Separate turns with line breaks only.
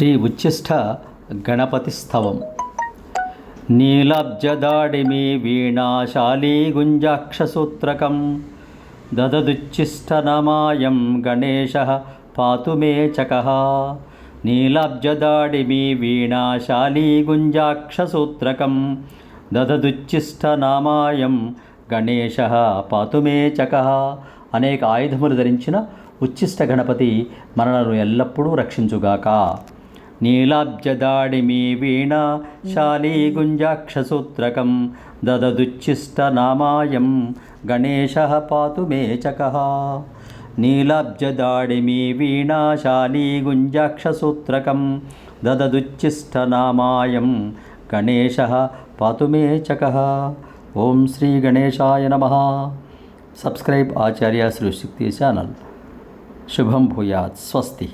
శ్రీ ఉచ్ఛిష్ట గణపతి స్తవం. నీలాబ్జదాడిమి వీణాశాలీ గుంజాక్షసూత్రకం. దదదుచ్ఛిష్టనమాయం గణేశ పాతు మే చకః. నీలాబ్జదాడిమి వీణాశాలీ గుంజాక్షసూత్రకం. దదదుచ్ఛిష్టనామాయం గణేశ పాతు మే చకః. అనేక ఆయుధములు ధరించిన ఉచ్ఛిష్ట గణపతి మనలను ఎల్లప్పుడూ రక్షించుగాక. నీలాబ్జదాడిమి వీణ శాలీ గుంజాక్షసూత్రకం దదదుచ్ఛిష్టనామాయం గణేశ పాతు మే చకః. నీలాబ్జదాడిమి వీణాశాలీ గుంజాక్షసూత్రకం దదదుచ్ఛిష్టనామాయం గణేశ పాతు మే చకః. ఓం శ్రీ గణేశాయ నమ. Subscribe Acharya Sri Shakti channel. శుభం భూయాత్. స్వస్తి.